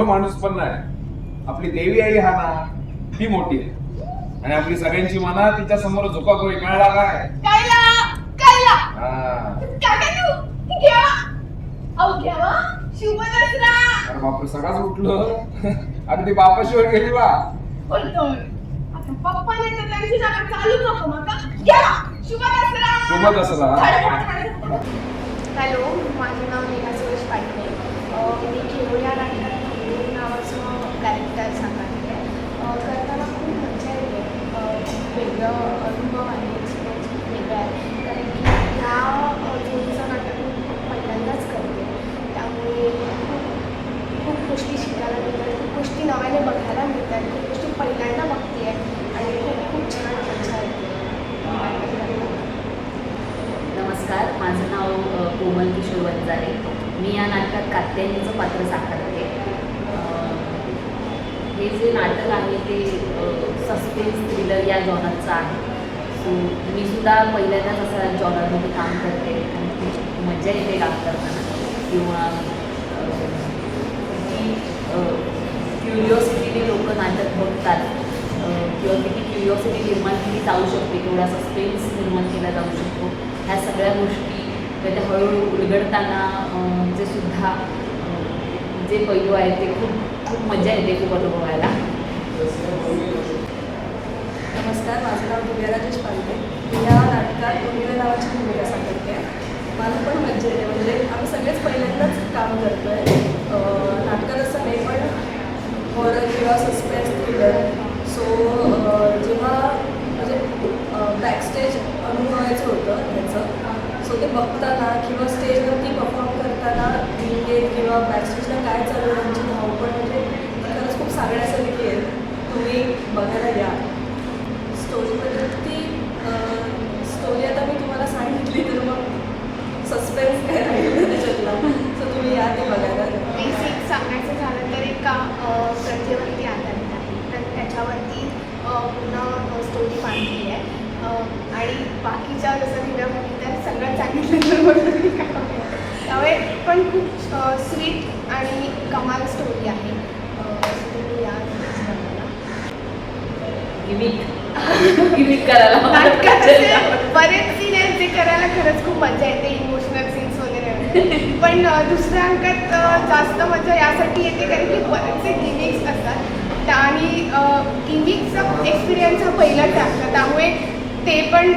मोठं माणूस पण नाही. आपली देवी आई हा ना ती मोठी आहे. आणि आपली सगळ्यांची मना तिच्या समोर कळला काय कळला हा. अरे बापरे सगळाच उठलो. अगदी बापाशिवर गेली बा. शुभ दसरा. हॅलो माझं नाव नेहा सुरेश पाटील मी खेळूया नाटकात खेळू नावाचं कॅरेक्टर सांगते अं, करताना खूप मजा येते अं, वेगळं अनुभव आहे एक्सपिरियन्स खूप वेगळा आहे कारण की ह्या अं, जोडीचं नाटक मी पहिल्यांदाच करते त्यामुळे खूप खूप गोष्टी शिकायला मिळतात खूप गोष्टी नव्याने बघायला मिळतात खूप गोष्टी पहिल्यांदा बघते आणि खूप खूप छान मजा येते नमस्कार माझं नाव अ, कोमल किशोर मी या नाटकात कात्यायनीचं पात्र साकारते हे जे नाटक आहे ते सस्पेन्स थ्रिलर या जॉनरचं आहे. सो मी सुद्धा पहिल्यांदाच असं जॉनरमध्ये काम करते आणि खूप मजा येते काम करताना. किंवा ती जी क्युरिओसिटीने लोक नाटक बघतात किंवा किती क्युरिओसिटी निर्माण केली जाऊ शकते किंवा सस्पेन्स निर्माण केला जाऊ शकतो ह्या सगळ्या गोष्टी त्याच्या हळूहळू उलगडताना जे सुद्धा जे पैलू आहेत ते खूप खूप मजा येते खूप अनुभवायला. नमस्कार माझं नाव दिव्या राजेश पांडे. मी या नाटकात उर्मिला नावाची भूमिका साकारते मला पण मज्जा येते. म्हणजे आम्ही सगळेच पहिल्यांदाच काम करतो आहे नाटकात असं नाही पण हॉरर किंवा सस्पेन्स थ्रिलर सो जेव्हा म्हणजे बॅकस्टेज अनुभवायचं होतं त्याचं सो ते बघताना किंवा स्टेजवरती परफॉर्म करताना विंगेट किंवा बॅकस्टेजला काय चालू आहे त्यांची धावपळ म्हणजे खरंच खूप सांगण्यासारखी आहे. तुम्ही बघायला या स्टोरीबद्दल ती स्टोरी आता मी तुम्हाला सांगितली तर मग सस्पेन्स काय राहील त्याच्यातला सो तुम्ही या ते बघायला बेसिक सांगायचं झालं तर एका अ, प्रथेवरती आधारित आहे तर त्याच्यावरती अ, पूर्ण स्टोरी बांधली आहे अ, आणि बाकीच्या जसं दिलं मी तर सगळं सांगितलं तर बरोबर मी काय म्हणेन. त्यामुळे पण खूप स्वीट आणि कमाल स्टोरी आहे अ, so तुम्ही या नक्कीच बघायला. गिमिक इमिट करायला बरेच सीन आहेत जे करायला खरंच खूप मजा येते इमोशनल सीन्स वगैरे. वगैरे. पण दुसऱ्या अंकात जास्त मजा यासाठी येते कारण की बरेचसे गिमिक्स असतात. त्या आणि गिमिक्सचा एक्सपिरियन्स हा पहिलाच असतो त्यामुळे ते पण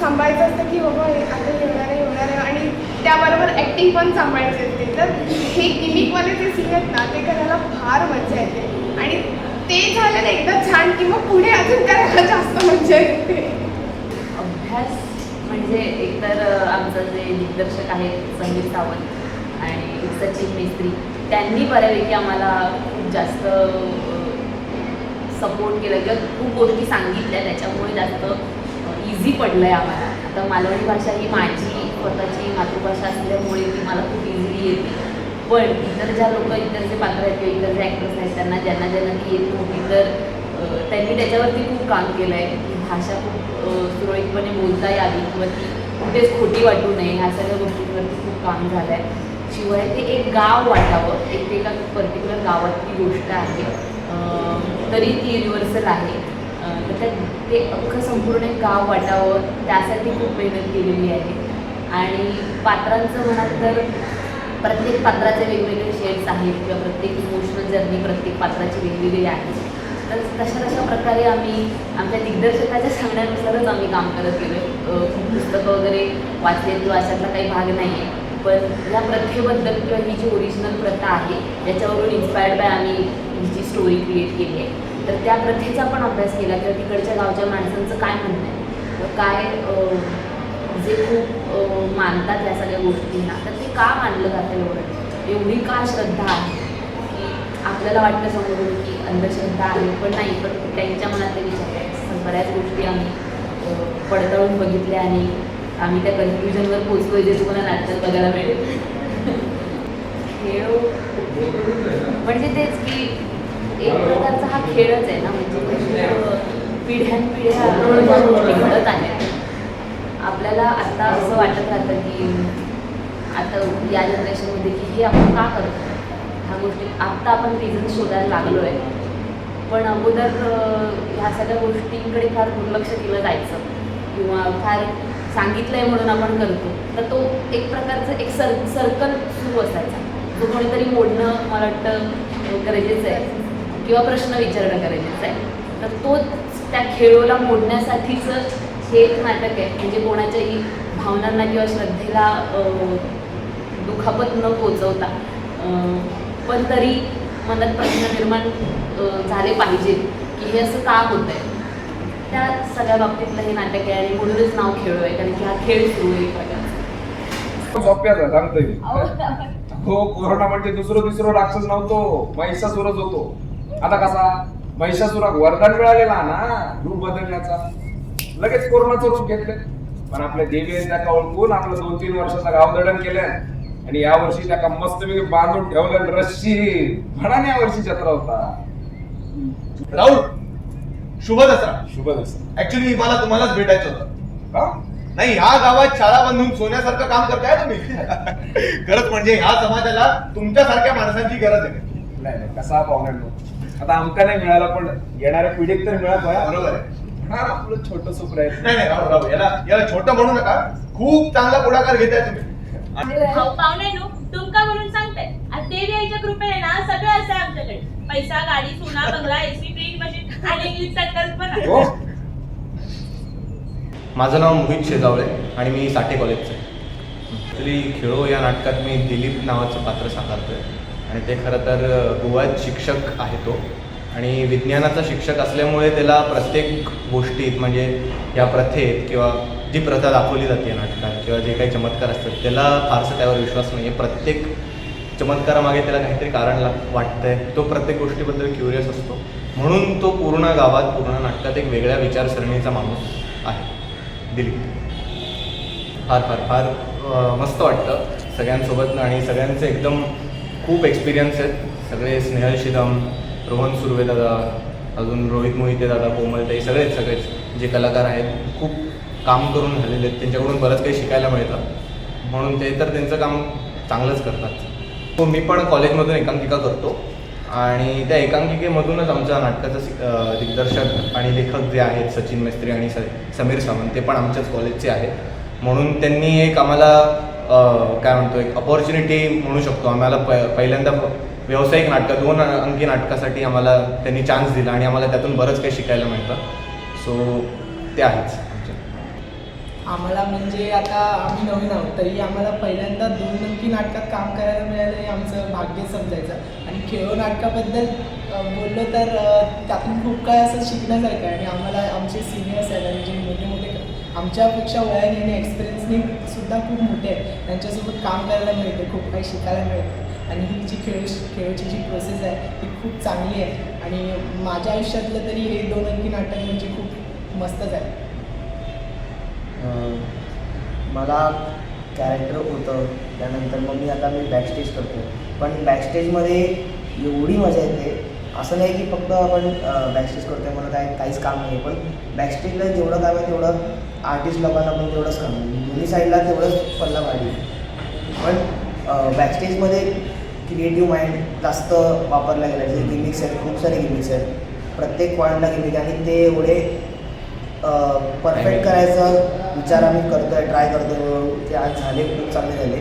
सांभाळायचं असतं की बाबा आता येणार आहे येणार आहे. आणि त्याबरोबर ॲक्टिंग पण सांभाळायची असते. तर हे गिमिकवाले जे सीन आहेत ना ते करायला फार मजा येते. ते झालं ना एकदा छान की मग पुढे अजून करायला जास्त मजा येते. अभ्यास म्हणजे एकतर आमचं जे दिग्दर्शक आहेत संगीत सावंत आणि सचिन मिस्त्री त्यांनी बऱ्यापैकी आम्हाला खूप जास्त सपोर्ट केला किंवा खूप गोष्टी सांगितल्या. त्याच्यामुळे जास्त इझी पडलं आहे आम्हाला. आता मालवणी भाषा ही माझी स्वतःची मातृभाषा असल्यामुळे ती मला खूप इझिली येते. पण इतर ज्या लोक इतर जे पात्र आहेत किंवा इतर जे ॲक्टर्स आहेत त्यांना ज्यांना ज्यांना ती येत नव्हती तर त्यांनी त्याच्यावरती खूप काम केलं आहे की भाषा खूप सुरळीतपणे बोलता यावी किंवा ती कुठेच खोटी वाटू नये ह्या सगळ्या गोष्टींवरती खूप काम झालं आहे शिवाय ते एक गाव वाटावं एक ते एका पर्टिक्युलर गावातली गोष्ट आहे. तरी ती युनिव्हर्सल आहे. तर त्या ते अख्खं संपूर्ण एक गाव वाटावं त्यासाठी खूप मेहनत केलेली आहे. आणि पात्रांचं म्हणाल तर प्रत्येक पात्राचे वेगवेगळे शेड्स आहेत किंवा प्रत्येक इमोशनल जर्नी प्रत्येक पात्राची वेगवेगळी आहे. तर तशा तशा प्रकारे आम्ही आमच्या दिग्दर्शकाच्या सांगण्यानुसारच आम्ही काम करत गेलो खूप पुस्तकं वगैरे वाचले किंवा अशातला काही भाग नाही आहे पण या प्रथेबद्दल किंवा ही जी ओरिजिनल प्रथा आहे ज्याच्यावरून इन्स्पायर्ड बाय आम्ही ही जी स्टोरी क्रिएट केली आहे. तर त्या प्रथेचा पण अभ्यास केला. किंवा तिकडच्या गावच्या माणसांचं काय म्हणणं आहे? काय जे खूप मानतात या सगळ्या गोष्टींना तर ते का मानलं जातं एवढं? एवढी का श्रद्धा आहे? की आपल्याला वाटतं समोरून की अंधश्रद्धा आहे पण नाही पण त्यांच्या मनातले विचार आहेत. बऱ्याच गोष्टी आम्ही पडताळून बघितल्या आणि आम्ही त्या कन्फ्युजनवर पोचलो जे तुम्हाला नाटकात बघायला मिळेल. खेळ म्हणजे तेच की एक प्रकारचा हा खेळच आहे ना म्हणजे पिढ्यानपिढ्या ज्या गोष्टी घडत आहेत आपल्याला आता असं वाटत राहतं की आता या जनरेशनमध्ये की हे आपण का करतो ह्या गोष्टी आत्ता आपण रिझन शोधायला लागलो आहे पण अगोदर ह्या सगळ्या गोष्टींकडे फार दुर्लक्ष केलं जायचं. किंवा फार सांगितलं आहे म्हणून आपण करतो. तर तो एक प्रकारचं एक सर सर्कल सुरू असायचा. तो कोणीतरी मोडणं मला वाटतं गरजेचं आहे. किंवा प्रश्न विचारणं गरजेचं आहे. तर तोच त्या खेळोला मोडण्यासाठीचं हे एक नाटक आहे म्हणजे कोणाच्याही भावनांना किंवा श्रद्धेला दुखापत न पोचवता पण तरी मनात प्रश्न निर्माण झाले पाहिजेत की हे असं का होत आहे त्या सगळ्या बाबतीतलं हे नाटक आहे आणि म्हणूनच नाव खेळ आहे कारण की हा खेळ सुरू आहे प्रकारचा. हो कोरोना म्हणजे दुसरं तिसरं राक्षस नव्हतो महिषासुरच होतो. आता कसा? महिषासुराक वरदान मिळालेला ना रूप बदलण्याचा. लगेच कोरोनाचं रूप घेतलं. पण आपल्या देवी त्याका ओळखून आपलं दोन तीन वर्षाचा गावदडण केलं आणि या वर्षी त्याका मस्त बांधून ठेवलं रस्सी. म्हणा या वर्षी जत्रा होता. राहुल शुभ दसरा. शुभ दिवस ऍक्च्युली मला तुम्हालाच भेटायचं होतं? नाही ह्या गावात शाळा बांधून सोन्यासारखं काम करताय तुम्ही. खरंच म्हणजे ह्या समाजाला तुमच्यासारख्या माणसांची गरज आहे. नाही नाही कसा पाहुण्यांनो आता आमका नाही मिळाला पण येणाऱ्या पिढीत तर मिळत बरोबर आहे. आपलं छोट प्रयत्न. नाही नाही राहुल राहुल याला याला छोटं म्हणू नका. खूप चांगला पुढाकार घेताय तुम्ही. भाऊ पाहुण्यानो तुमका म्हणून सांगते. आज देवी आईच्या कृपेने ना सगळं असं आहे आमच्याकडे. पैसा गाडी सोना बंगला एसी फ्रीज मशीन आणि इंग्लिश संकल्पना हो. माझं नाव मोहित शेजावळे आणि मी साठे कॉलेजचं आहे. ॲक्च्युली खेळो या नाटकात मी दिलीप नावाचं पात्र साकारतो आहे आणि ते खरं तर गोव्यात शिक्षक आहे तो. आणि विज्ञानाचा शिक्षक असल्यामुळे त्याला प्रत्येक गोष्टीत म्हणजे या प्रथेत किंवा जी प्रथा दाखवली जाते नाटकात किंवा जे काही चमत्कार असतात त्याला फारसा त्यावर विश्वास नाही आहे प्रत्येक चमत्कारामागे त्याला काहीतरी कारण लाग वाटतंय. तो प्रत्येक गोष्टीबद्दल क्युरियस असतो. म्हणून तो पूर्ण गावात पूर्ण नाटकात एक वेगळ्या विचारसरणीचा माणूस आहे. दिलीप. फार फार फार मस्त वाटतं सगळ्यांसोबत आणि सगळ्यांचे एकदम खूप एक्सपिरियन्स आहेत. सगळे स्नेहल शिदम रोहन सुर्वे दादा अजून रोहित मोहिते दादा कोमलताई सगळेच सगळेच जे कलाकार आहेत खूप काम करून झालेले आहेत. त्यांच्याकडून बरंच काही शिकायला मिळतं. म्हणून ते तर त्यांचं काम चांगलंच करतात. हो मी पण कॉलेजमधून एकांकिका करतो. आणि त्या एकांकिकेमधूनच आमच्या नाटकाचं दिग्दर्शक आणि लेखक जे आहेत सचिन मेस्त्री आणि स समीर सावंत ते पण आमच्याच कॉलेजचे आहेत. म्हणून त्यांनी एक आम्हाला काय म्हणतो एक अपॉर्च्युनिटी म्हणू शकतो. आम्हाला प पहिल्यांदा प- व्यावसायिक नाटकं दोन अंकी नाटकासाठी आम्हाला त्यांनी चान्स दिला आणि आम्हाला त्यातून बरंच काही शिकायला मिळतं. सो ते आहेच आम्हाला म्हणजे आता आम्ही नवीन आहोत तरी आम्हाला पहिल्यांदा दोन अंकी नाटकात काम करायला मिळालं हे आमचं भाग्य समजायचं. आणि खेळो नाटकाबद्दल बोललो तर त्यातून खूप काय असं शिकण्यासारखं आहे. आणि आम्हाला आमचे सिनियर्स आहेत म्हणजे जे मोठे मोठे आमच्यापेक्षा वयाने आणि एक्सपिरियन्सने सुद्धा खूप मोठे आहेत. त्यांच्यासोबत काम करायला मिळतं खूप काही शिकायला मिळतं. आणि ही जी खेळ खेळची जी प्रोसेस आहे ती खूप चांगली आहे. आणि माझ्या आयुष्यातलं तरी हे दोन अंकी नाटक म्हणजे खूप मस्तच आहे. मला कॅरेक्टर होतं त्यानंतर मग मी आता मी बॅकस्टेज करतो पण बॅकस्टेजमध्ये एवढी मजा येते. असं नाही की फक्त आपण बॅकस्टेज करतो आहे मला काय काहीच काम नाही. पण बॅकस्टेजला जेवढं काम आहे तेवढं आर्टिस्ट लोकांना पण तेवढंच काम. आहे दोन्ही साईडला तेवढंच पल्ला पाहिजे पण बॅकस्टेजमध्ये क्रिएटिव्ह माइंड जास्त वापरला गेला जसे गिमिक्स आहेत खूप सारे गिमिक्स आहेत. प्रत्येक पॉईंटला गिमिक आणि ते एवढे परफेक्ट करायचं विचार आम्ही करतो आहे ट्राय करतो आहे ते आज झाले खूप चांगले झाले.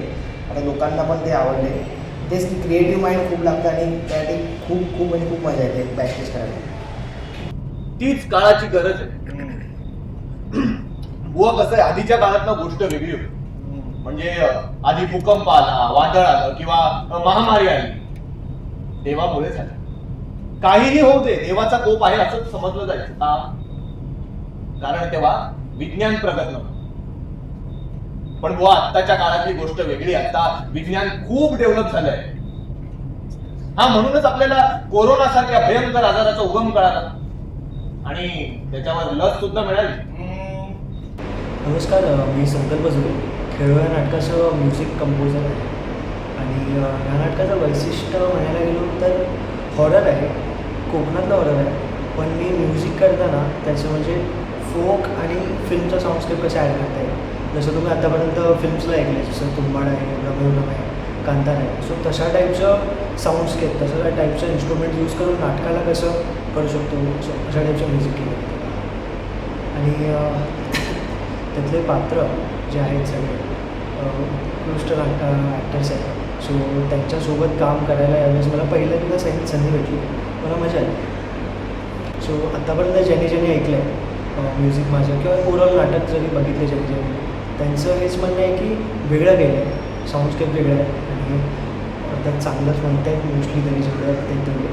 आता लोकांना पण ते आवडले. तेच की क्रिएटिव्ह माइंड खूप लागतं आणि त्यासाठी खूप खूप म्हणजे खूप मजा येते बॅकस्टेज करायला. तीच काळाची गरज आहे. बुवा कसं आहे आधीच्या काळात ना गोष्ट वेगळी होती. म्हणजे आधी भूकंप आला वादळ आलं किंवा महामारी आली देवामुळे झालं. काहीही होऊ दे देवाचा कोप आहे असं समजलं जायचं. का? कारण तेव्हा विज्ञान प्रगत नव्हतं. पण बुवा आत्ताच्या काळातली गोष्ट वेगळी. आता विज्ञान खूप डेव्हलप झालंय. हा म्हणूनच आपल्याला कोरोना सारख्या भयंकर आजाराचा उगम कळाला. आणि त्याच्यावर लस सुद्धा मिळाली. नमस्कार मी संकल्प जुळे खेळू या नाटकाचं म्युझिक कंपोजर आहे. आणि ह्या या नाटकाचं वैशिष्ट्य म्हणायला गेलो तर हॉरर आहे. कोकणातलं हॉरर आहे. पण मी म्युझिक करताना त्याचं म्हणजे फोक आणि फिल्मचा साऊंडस्केप कसं ॲड करता येईल? जसं तुम्ही आतापर्यंत फिल्म्सला ऐकले जसं तुंबाड आहे रमेवरम आहे कांतारा आहे. सो तशा टाईपचं साऊंडस्केप तशा टाईपचं इन्स्ट्रुमेंट यूज करून नाटकाला कसं करू शकतो? अशा टाईपचं म्युझिक केलं आणि त्यातले पात्र जे आहेत सगळे. उत्कृष्ट नाटक ॲक्टर्स आहेत. सो त्यांच्यासोबत काम करायला यावेळेस मला पहिल्यांदा सं संधी भेटली. मला मजा आली. सो आत्तापर्यंत ज्यांनी ज्यांनी ऐकलं आहे म्युझिक माझं किंवा ओव्हरऑल नाटक जरी बघितले ज्यांनी ज्यांनी त्यांचं हेच म्हणणं आहे की वेगळं गेलं आहे साऊंडस्केप वेगळं आहे. आणि त्यात चांगलंच म्हणत आहेत मोस्टली तरी जेवढं ते तेवढे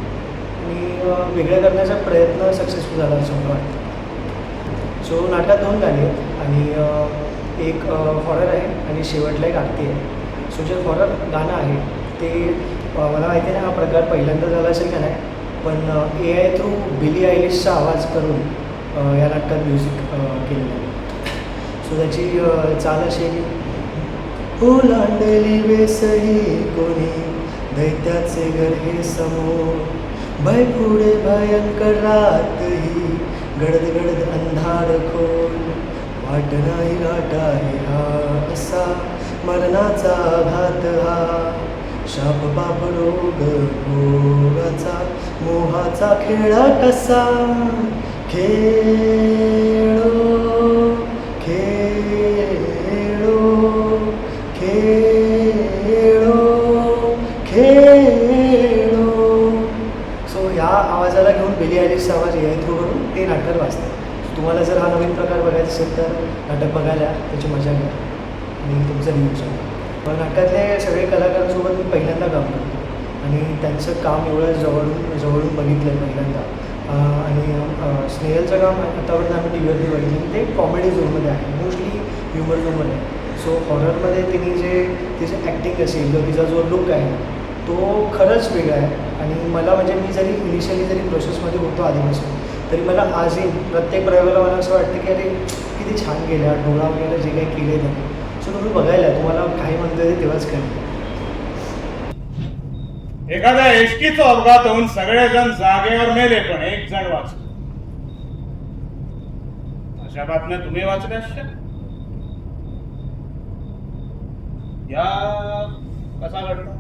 आणि वेगळं करण्याचा प्रयत्न सक्सेसफुल झाला असं मला वाटतं. सो नाटकात दोन गाणी आहेत. आणि एक हॉरर आहे आणि शेवटला एक आरती आहे. सो जे हॉरर गाणं आहे ते मला माहिती नाही हा प्रकार पहिल्यांदा झाला असेल का नाही पण ए आय थ्रू बिली आयलिशचा आवाज करून या नाटकात म्युझिक केलेलं आहे. सो त्याची चाल अशी ओलांडली वेसही कोणी दैत्याचे घर हे समोर भय पुढे भयंकर रात ही गडद गडद अंधार खोल. वाट नाही गाठ आहे हा असा मरणाचा घात हा. शाप पाप रोग भोगाचा मोहाचा खेळा कसा? खेळो खेळो खेळो खेळो. सो ह्या आवाजाला घेऊन बेली आयलिशचा आवाज ए थ्रू करून ते नाटकात वाचतं तुम्हाला जर हा नवीन प्रकार बघायचा असेल तर नाटक बघायला त्याची मजा घ्या. आणि तुमचं लिहू सांगा पण नाटकातले सगळे कलाकारांसोबत मी पहिल्यांदा काम करतो. आणि त्यांचं काम एवढं जवळून जवळून बघितलं आहे पहिल्यांदा आणि स्नेहलचं काम आतापर्यंत आम्ही टी व्हीवरती बघितलं. की ते कॉमेडी झोनमध्ये आहे. मोस्टली ह्युमर झोनमध्ये आहे. सो हॉररमध्ये तिने जे तिचं ॲक्टिंग असेल किंवा तिचा जो लुक आहे तो खरंच वेगळा आहे. आणि मला म्हणजे मी जरी इनिशियली जरी प्रोसेसमध्ये होतो आधीपासून तरी मला आजही प्रत्येक प्रयोगाला मला असं वाटतं की अरे किती छान गेल्या डोळा वगैरे जे काही केले त्यांनी सो तुम्ही बघायला तुम्हाला काही म्हणतोय ते तेव्हाच कळेल. एखाद्या एसटीचा अपघात होऊन सगळेजण जागेवर मेले पण एक जण वाचला. अशा बातम्या तुम्ही वाचल्या असत्या? या कसा घडला?